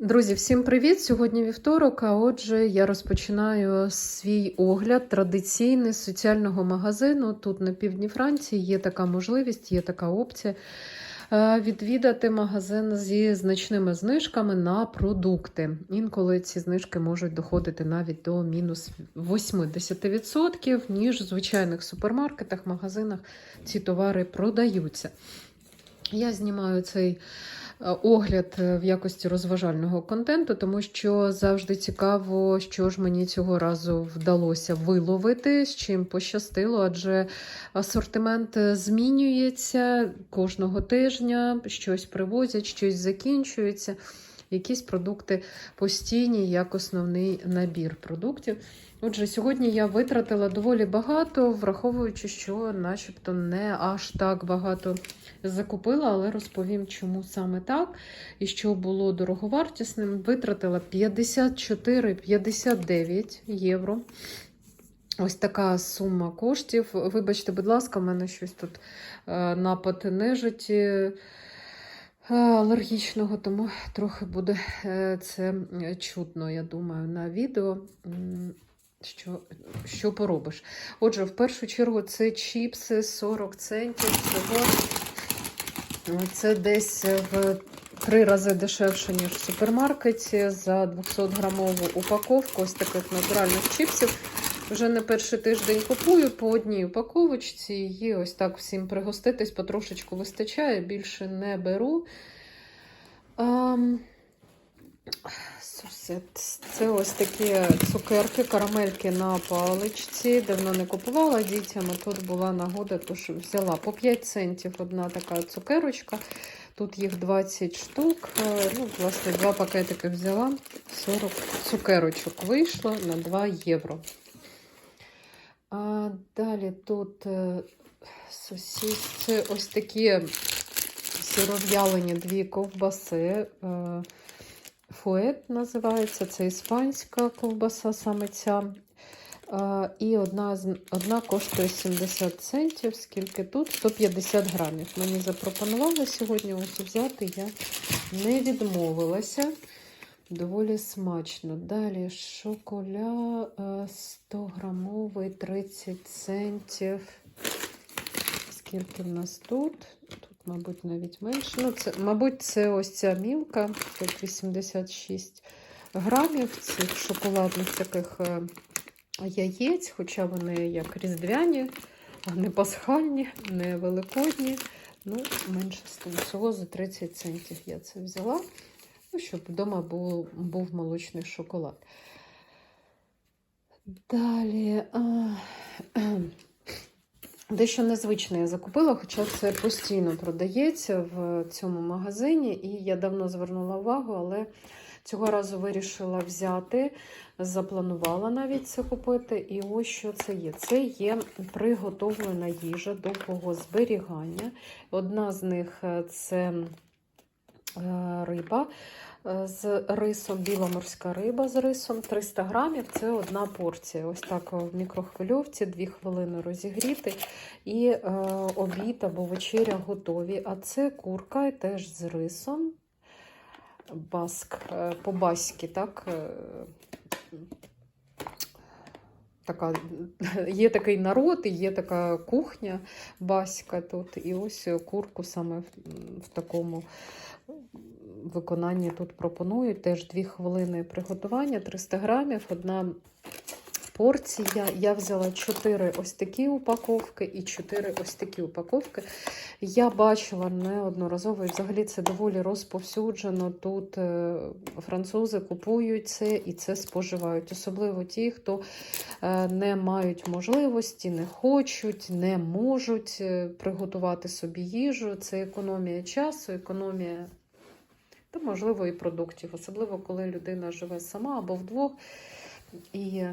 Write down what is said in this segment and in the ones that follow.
Друзі, всім привіт! Сьогодні вівторок. А отже, я розпочинаю свій огляд традиційний з соціального магазину. Тут на півдні Франції є така можливість, є така опція е, відвідати магазин зі значними знижками на продукти. Інколи ці знижки можуть доходити навіть до мінус 80%, ніж в звичайних супермаркетах, магазинах ці товари продаються. Я знімаю цей огляд е, в якості розважального контенту, тому що завжди цікаво, що ж мені цього разу вдалося виловити, з чим пощастило, адже асортимент е, змінюється кожного тижня, щось привозять, щось закінчується. Якісь продукти постійні, як основний набір продуктів. Отже, сьогодні я витратила доволі багато, враховуючи, що начебто не аж так багато закупила, але розповім, чому саме так і що було дороговартісним. Витратила 54-59 євро. Ось така сума коштів. Вибачте, будь ласка, в мене щось тут е, напад нежиті е, алергічного, тому трохи буде е, це чутно, я думаю, на відео. Що, що поробиш? Отже, в першу чергу це чіпси 40 центів. Всього це десь в три рази дешевше, ніж в супермаркеті за 200-грамову упаковку ось таких натуральних чіпсів. Вже не перший тиждень купую по одній упаковочці. Її ось так всім пригоститись, потрошечку вистачає, більше не беру. Ам, Сусед. Це ось такі цукерки, карамельки на паличці. Давно не купувала дітям, а тут була нагода, тож взяла по 5 центів одна така цукерочка. Тут їх 20 штук. Е, Ну, власне, два пакетики взяла. 40 цукерочок вийшло на 2 євро. А далі тут е, сосіс. Ось такі сиров'ялені дві ковбаси. е, Фует називається, це іспанська ковбаса саме ця. І одна, одна коштує 70 центів, скільки тут? 150 грамів. Мені запропонували сьогодні ось взяти, я не відмовилася. Доволі смачно. Далі шоколя е, 100 грамовий, 30 центів. Скільки в нас тут? Тут, мабуть, навіть менше. Ну, це, мабуть, це ось ця мілка, тут 86 грамів цих шоколадних таких е, яєць, хоча вони як різдвяні, а не пасхальні, не великодні. Ну, менше з тим. Всього за 30 центів я це взяла. Щоб вдома був, був молочний шоколад. Далі. Дещо незвичне я закупила, хоча це постійно продається в цьому магазині, і я давно звернула увагу, але цього разу вирішила взяти, запланувала навіть це купити. І ось що це є. Це є приготовлена їжа довгого зберігання. Одна з них е, це риба е, з рисом, біла морська риба з рисом, 300 грамів це одна порція. Ось так в мікрохвильовці, 2 хвилини розігріти, і е, обід або вечеря готові. А це курка теж з рисом. Баск, е, по-баськи, так? е, Така, є такий народ, і є така кухня баська тут. І ось курку саме в, в такому виконанні тут пропонують. Теж 2 хвилини приготування, 300 грамів, одна порція. Я взяла 4 ось такі упаковки і 4 ось такі упаковки. Я бачила неодноразово, і взагалі це доволі розповсюджено. Тут е, французи купують це і це споживають. Особливо ті, хто е, не мають можливості, не хочуть, не можуть е, приготувати собі їжу. Це економія часу, економія. Та, можливо, і продуктів, особливо коли людина живе сама або вдвох і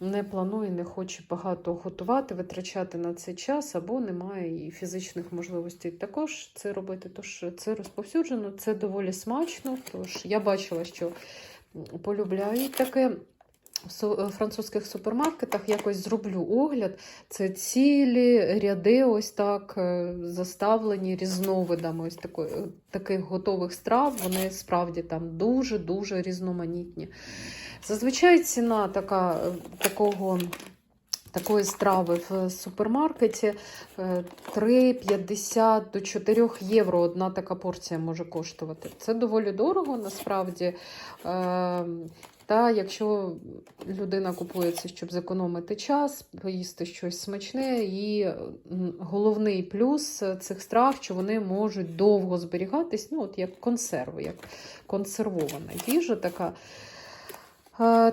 не планує, не хоче багато готувати, витрачати на це час, або немає і фізичних можливостей також це робити. Тож це розповсюджено, це доволі смачно. Тож я бачила, що полюбляють таке. В е, французьких супермаркетах якось зроблю огляд. Це цілі ряди, ось так е, заставлені різновидами ось такої, е, таких готових страв. Вони справді там дуже-дуже різноманітні. Зазвичай ціна така, такого. Такої страви в супермаркеті е, 3,50 до 4 євро одна така порція може коштувати. Це доволі дорого насправді. Та якщо людина купує це, щоб зекономити час, поїсти щось смачне, і головний плюс цих страв, що вони можуть довго зберігатись, ну от як консерви, як консервована їжа така.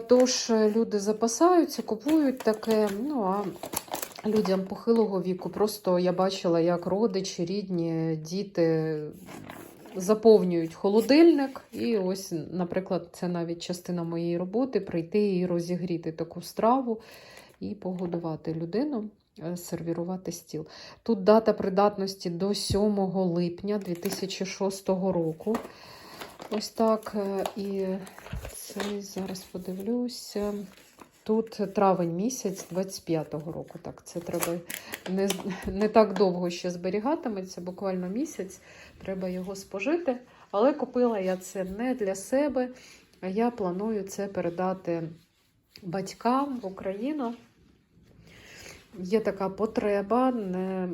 Тож е, люди запасаються, купують таке. Ну а людям похилого віку просто я бачила, як родичі, рідні, діти заповнюють холодильник. І ось, наприклад, це навіть частина моєї роботи прийти і розігріти таку страву і погодувати людину. е, Сервірувати стіл. Тут дата придатності до 7 липня 2006 року. Ось так. е, І це зараз подивлюся. Тут травень місяць 25-го року. Так, це треба не, не так довго ще зберігатиметься, буквально місяць. Треба його спожити. Але купила я це не для себе. Я планую це передати батькам в Україну. Є така потреба, не,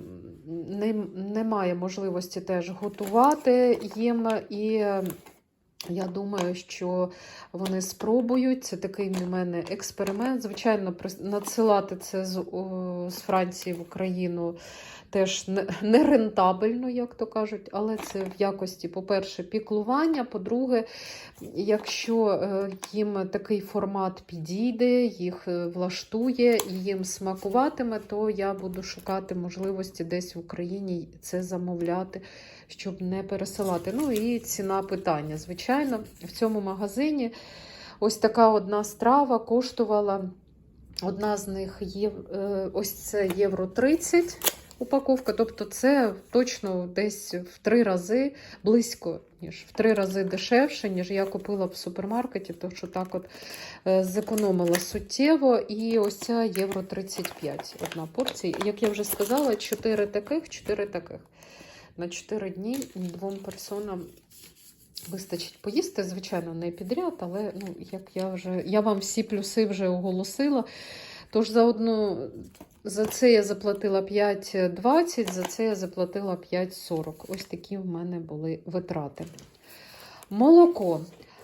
не, немає можливості теж готувати їм. І я думаю, що вони спробують. Це такий для мене експеримент. Звичайно, надсилати це з, о, з Франції в Україну теж не, рентабельно, як то кажуть, але це в якості, по-перше, піклування. По-друге, якщо е, їм такий формат підійде, їх е, влаштує і їм смакуватиме, то я буду шукати можливості десь в Україні це замовляти, щоб не пересилати. Ну і ціна питання. Звичайно, в цьому магазині ось така одна страва коштувала. Одна з них є е, ось це євро 30 упаковка, тобто це точно десь в три рази близько, ніж в три рази дешевше, ніж я купила в супермаркеті, тому що так от е, зекономила суттєво. І ось ця євро 35 одна порція. Як я вже сказала, 4 таких, 4 таких. На 4 дні двом персонам вистачить поїсти, звичайно, не підряд, але ну, як я вже я вам всі плюси вже оголосила. Тож за одну за це я заплатила 5,20, за це я заплатила 5,40. Ось такі в мене були витрати. Молоко.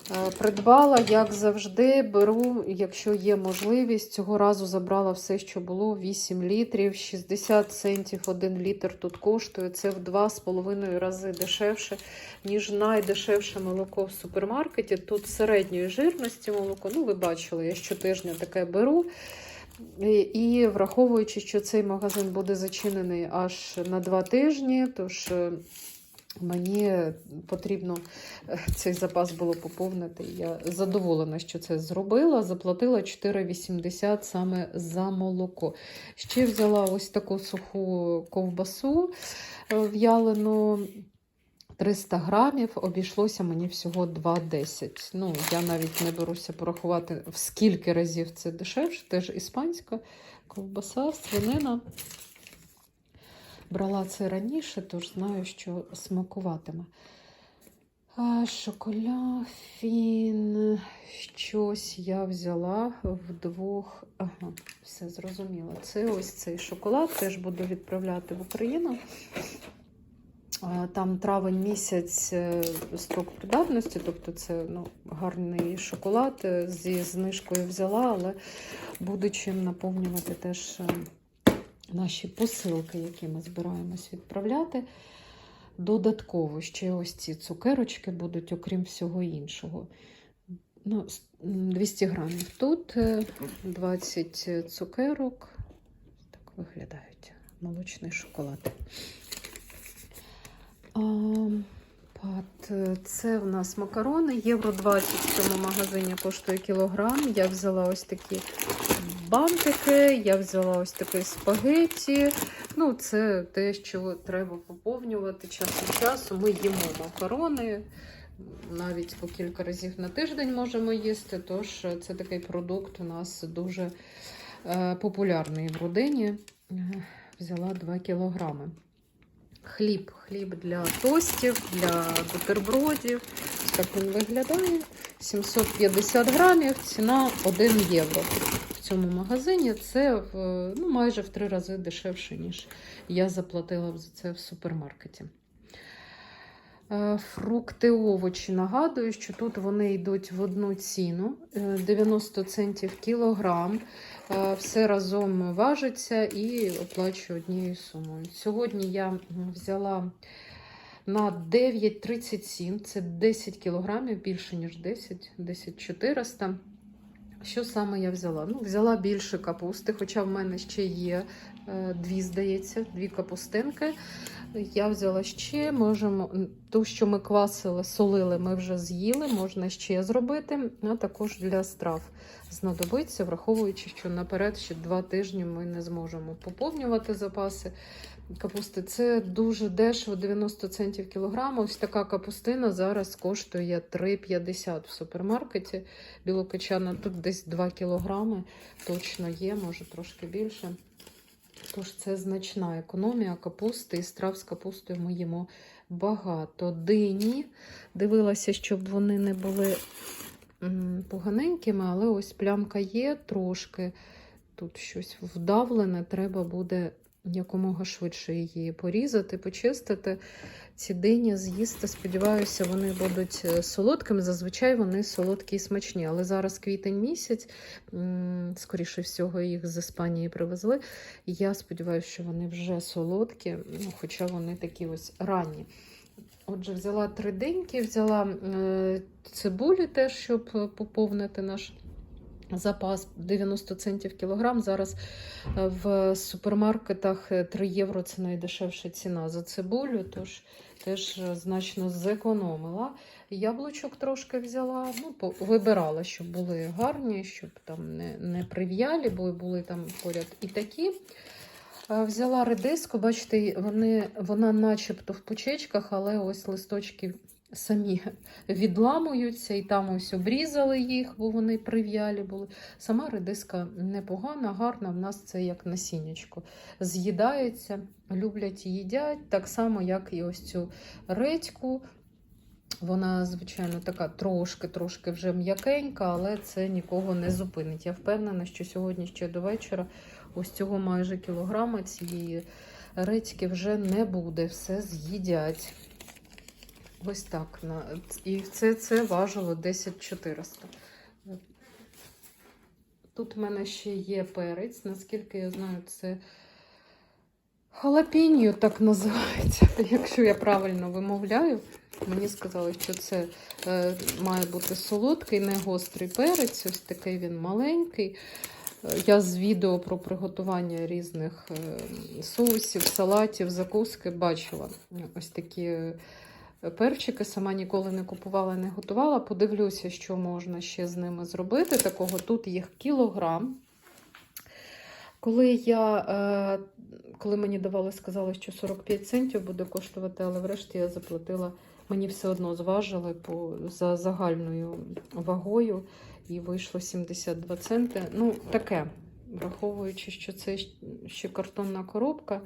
Е, Придбала, як завжди, беру, якщо є можливість. Цього разу забрала все, що було: 8 літрів, 60 центів 1 літр тут коштує. Це в 2,5 рази дешевше, ніж найдешевше молоко в супермаркеті. Тут середньої жирності молоко. Ну, ви бачили, я щотижня таке беру. І, враховуючи, що цей магазин буде зачинений аж на два тижні, тож мені потрібно е, цей запас було поповнити. Я задоволена, що це зробила. Заплатила 4,80 саме за молоко. Ще взяла ось таку суху ковбасу е, в'ялену. 300 грамів обійшлося мені всього 2,10. Ну, я навіть не беруся порахувати, в скільки разів це дешевше. Теж іспанська ковбаса, свинина. Брала це раніше, тож знаю, що смакуватиме. А, шоколя, фін, щось я взяла вдвох. Ага, все зрозуміло. Це ось цей шоколад, теж буду відправляти в Україну. Там травень місяць е, строк придатності, тобто це ну, гарний шоколад е, зі знижкою взяла, але буду чим наповнювати теж е, наші посилки, які ми збираємось відправляти. Додатково ще ось ці цукерочки будуть, окрім всього іншого. Ну, 200 грамів. Тут е, 20 цукерок. Так виглядають молочний шоколад. Е, це в нас макарони. Євро 20 в цьому магазині коштує кілограм. Я взяла ось такі бантики, я взяла ось такі спагетті. Ну, це те, що треба поповнювати час від часу. Ми їмо макарони. навіть по кілька разів на тиждень можемо їсти. Тож це такий продукт у нас дуже е, популярний в родині. Взяла 2 кілограми. Хліб, хліб для тостів, для бутербродів. Так він виглядає. 750 грамів, ціна 1 євро. Цьому магазині це ну, майже в три рази дешевше, ніж я заплатила за це в супермаркеті. Е, Фрукти, овочі. Нагадую, що тут вони йдуть в одну ціну е, 90 центів кілограм. Е, Все разом важиться і оплачую однією сумою. Сьогодні я взяла на 9,37, це 10 кілограмів, більше ніж 10, 10 400. Що саме я взяла? Ну, взяла більше капусти, хоча в мене ще є е, дві, здається, дві капустинки. Я взяла ще, можемо, ту, що ми квасили, солили, ми вже з'їли, можна ще зробити, а також для страв знадобиться, враховуючи, що наперед ще два тижні ми не зможемо поповнювати запаси капусти. Це дуже дешево, 90 центів кілограм. Ось така капустина зараз коштує 3,50 в супермаркеті. Білокочана тут десь 2 кілограми точно є, може трошки більше. Тож це значна економія капусти і страв з капустою ми їмо багато. Дині. Дивилася, щоб вони не були поганенькими, але ось плямка є трошки. Тут щось вдавлене, треба буде якомога швидше її порізати, почистити. Ці дині з'їсти, сподіваюся, вони будуть е, солодкими. Зазвичай вони солодкі і смачні. Але зараз квітень місяць, скоріше всього, їх з Іспанії привезли. Я сподіваюся, що вони вже солодкі, ну, хоча вони такі ось ранні. Отже, взяла три деньки, взяла е, цибулі теж, щоб е, поповнити наш запас 90 центів кілограм. Зараз е, в супермаркетах е, 3 євро це найдешевша ціна за цибулю, тож теж е, значно зекономила. Яблучок трошки взяла, ну, вибирала, щоб були гарні, щоб там не, не прив'ялі, бо були там поряд і такі. Е, Взяла редиску, бачите, вони, вона начебто в пучечках, але ось листочки самі відламуються, і там ось обрізали їх, бо вони прив'ялі були. Сама редиска непогана, гарна. В нас це як насіннячко. З'їдається, люблять і їдять, так само, як і ось цю редьку. Вона, звичайно, така трошки-трошки вже м'якенька, але це нікого не зупинить. Я впевнена, що сьогодні ще до вечора ось цього майже кілограма цієї редьки вже не буде, все з'їдять. Ось так. І це, це важило 10 400. Тут в мене ще є перець, наскільки я знаю, це халапіньо так називається, якщо я правильно вимовляю. Мені сказали, що це е, має бути солодкий, не гострий перець. Ось такий він маленький. Я з відео про приготування різних е, соусів, салатів, закуски бачила ось такі е, перчики. Сама ніколи не купувала, не готувала. Подивлюся, що можна ще з ними зробити. Такого тут їх кілограм. Коли я, е, коли мені давали, сказали, що 45 центів буде коштувати, але врешті я заплатила, мені все одно зважили по, за загальною вагою і вийшло 72 центи. Ну, таке, враховуючи, що це ще картонна коробка.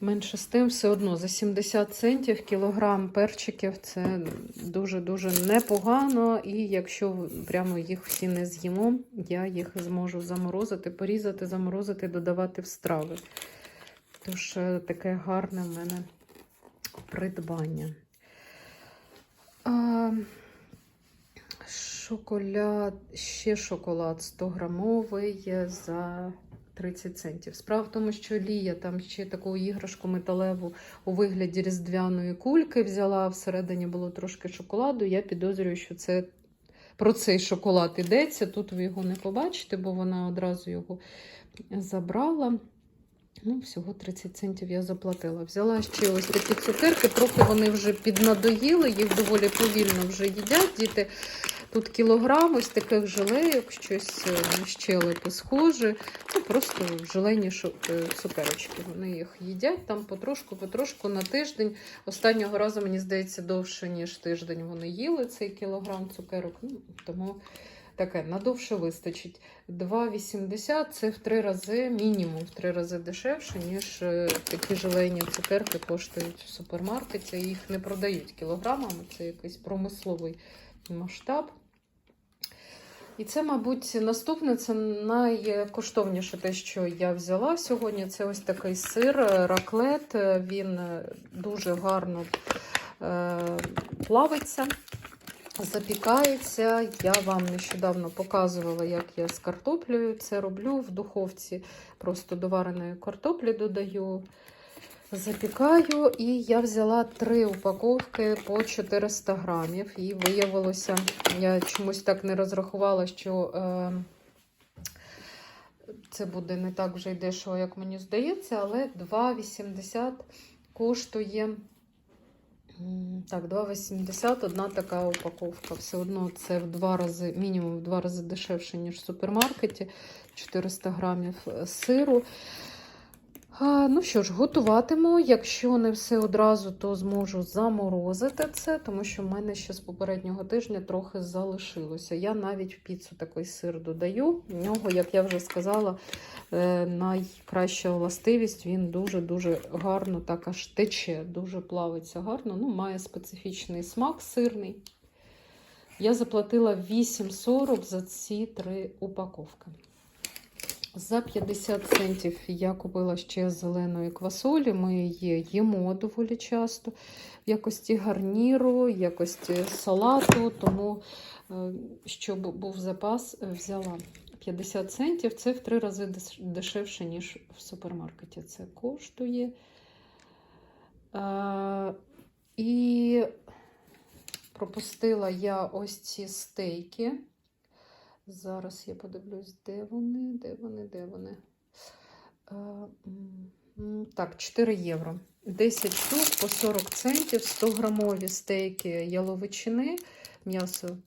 Менше з тим, все одно за 70 центів кілограм перчиків це дуже-дуже непогано. І якщо прямо їх всі не з'їмо, я їх зможу заморозити, порізати, заморозити, додавати в страви. Тож е, таке гарне в мене придбання. Шоколад, ще шоколад 100 грамовий за 30 центів. Справа в тому, що Лія там ще таку іграшку металеву у вигляді різдвяної кульки взяла. Всередині було трошки шоколаду. Я підозрюю, що це про цей шоколад йдеться. Тут ви його не побачите, бо вона одразу його забрала. Ну, всього 30 центів я заплатила. Взяла ще ось такі цукерки, трохи вони вже піднадоїли, їх доволі повільно вже їдять діти. Тут кілограм ось таких жилейок, щось е, на щелепи схоже. Ну, просто желейні шу- е, цукерочки. Вони їх їдять там потрошку, потрошку на тиждень. Останнього разу, мені здається, довше, ніж тиждень вони їли цей кілограм цукерок. Ну, тому таке надовше вистачить. 2,80 це в три рази, мінімум в три рази дешевше, ніж е, такі желейні цукерки коштують в супермаркеті. Їх не продають кілограмами, це якийсь промисловий масштаб. І це, мабуть, наступне це найкоштовніше те, що я взяла сьогодні. Це ось такий сир, е, раклет. Він е, дуже гарно плавиться, запікається. Я вам нещодавно показувала, як я з картоплею це роблю в духовці. Просто до вареної картоплі додаю. Запікаю, і я взяла три упаковки по 400 грамів. І виявилося, я чомусь так не розрахувала, що е, це буде не так вже й дешево, як мені здається, але 2,80 коштує. Так, 2,80 одна така упаковка. Все одно це в два рази, мінімум в два рази дешевше, ніж в супермаркеті. 400 грамів е, сиру. Ну що ж, готуватиму. Якщо не все одразу, то зможу заморозити це, тому що в мене ще з попереднього тижня трохи залишилося. Я навіть в піцу такий сир додаю. В нього, як я вже сказала, е, найкраща властивість, він дуже-дуже гарно так аж тече, дуже плавиться гарно. Ну, має специфічний смак сирний. Я заплатила 8,40 за ці три упаковки. За 50 центів я купила ще зеленої квасолі. Ми її їмо доволі часто в якості гарніру, в якості салату, тому, е, щоб був запас, взяла 50 центів. Це в три рази дешевше, ніж в супермаркеті. Це коштує. Е, І пропустила я ось ці стейки. Зараз я подивлюсь, де вони, де вони, де вони. Е, Так, 4 євро. 10 штук по 40 центів, 100 грамові стейки яловичини, м'ясо. Е,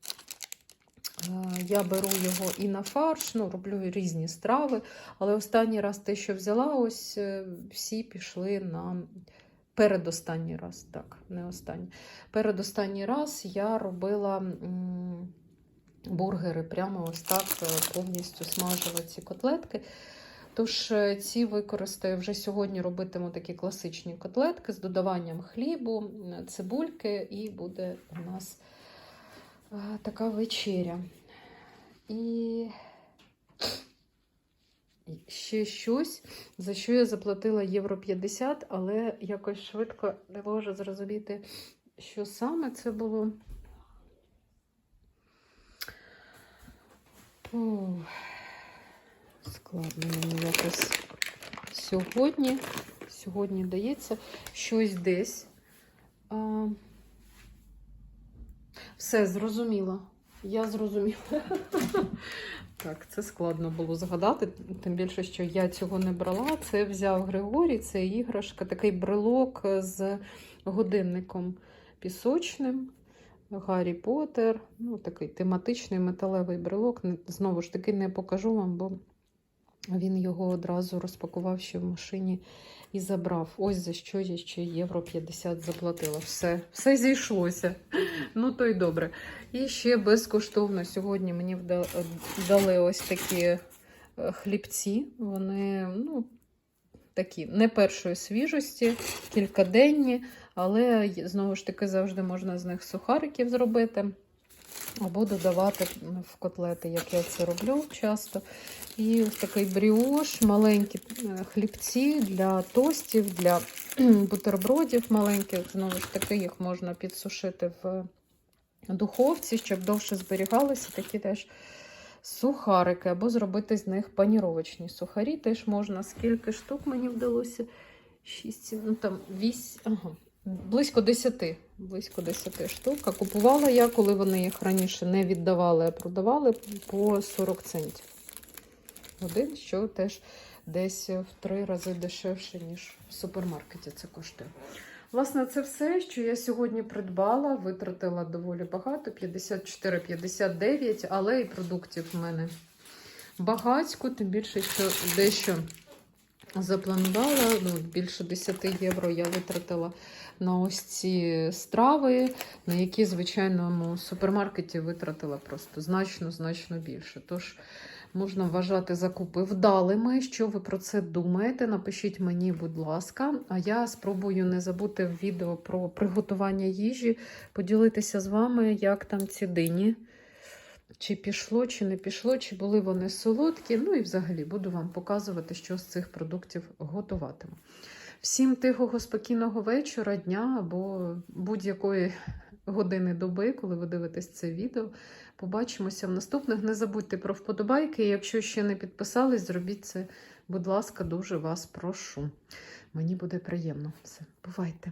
Я беру його і на фарш, ну, роблю різні страви. Але останній раз те, що взяла, ось е, всі пішли на передостанній раз. Так, не останній. Передостанній раз я робила. Бургери прямо ось так е, повністю смажила ці котлетки. Тож е, ці використаю вже сьогодні робитиму такі класичні котлетки з додаванням хлібу, цибульки, і буде у нас е, така вечеря. І ще щось, за що я заплатила євро 50, але якось швидко не можу зрозуміти, що саме це було. О, складно мені якось сьогодні. Сьогодні дається щось десь. А, все, зрозуміла. Я зрозуміла. Так, це складно було згадати, тим більше, що я цього не брала. Це взяв Григорій, це іграшка, такий брелок з годинником пісочним. Гаррі Поттер, ну, такий тематичний металевий брелок. Знову ж таки, не покажу вам, бо він його одразу розпакував ще в машині і забрав. Ось за що я ще євро 50 заплатила. Все, все зійшлося. Ну, то й добре. І ще безкоштовно сьогодні мені дали ось такі е, хлібці. Вони, ну, такі не першої свіжості, кількаденні, але знову ж таки завжди можна з них сухариків зробити. Або додавати в котлети, як я це роблю часто. І ось такий бріош, маленькі е, хлібці для тостів, для бутербродів маленьких. Знову ж таки, їх можна підсушити в духовці, щоб довше зберігалися. Такі теж сухарики, або зробити з них паніровочні сухарі. Теж можна. Скільки штук мені вдалося? 6, ну там 8, ага, близько 10. Близько 10 штук. А купувала я, коли вони їх раніше не віддавали, а продавали по 40 центів. Один, що теж десь в три рази дешевше, ніж в супермаркеті це коштує. Власне, це все, що я сьогодні придбала, витратила доволі багато 54-59, але і продуктів в мене багатько, тим більше, що дещо запланувала. Ну, більше 10 євро я витратила на ось ці страви, на які, в звичайному супермаркеті витратила просто значно-значно більше. Тож можна вважати закупи вдалими. Що ви про це думаєте? Напишіть мені, будь ласка. А я спробую не забути в відео про приготування їжі, поділитися з вами, як там ці дині. Чи пішло, чи не пішло, чи були вони солодкі. Ну і взагалі буду вам показувати, що з цих продуктів готуватиму. Всім тихого, спокійного вечора, дня або будь-якої години доби, коли ви дивитесь це відео. Побачимося в наступних. Не забудьте про вподобайки. Якщо ще не підписались, зробіть це, будь ласка, дуже вас прошу. Мені буде приємно. Все, бувайте!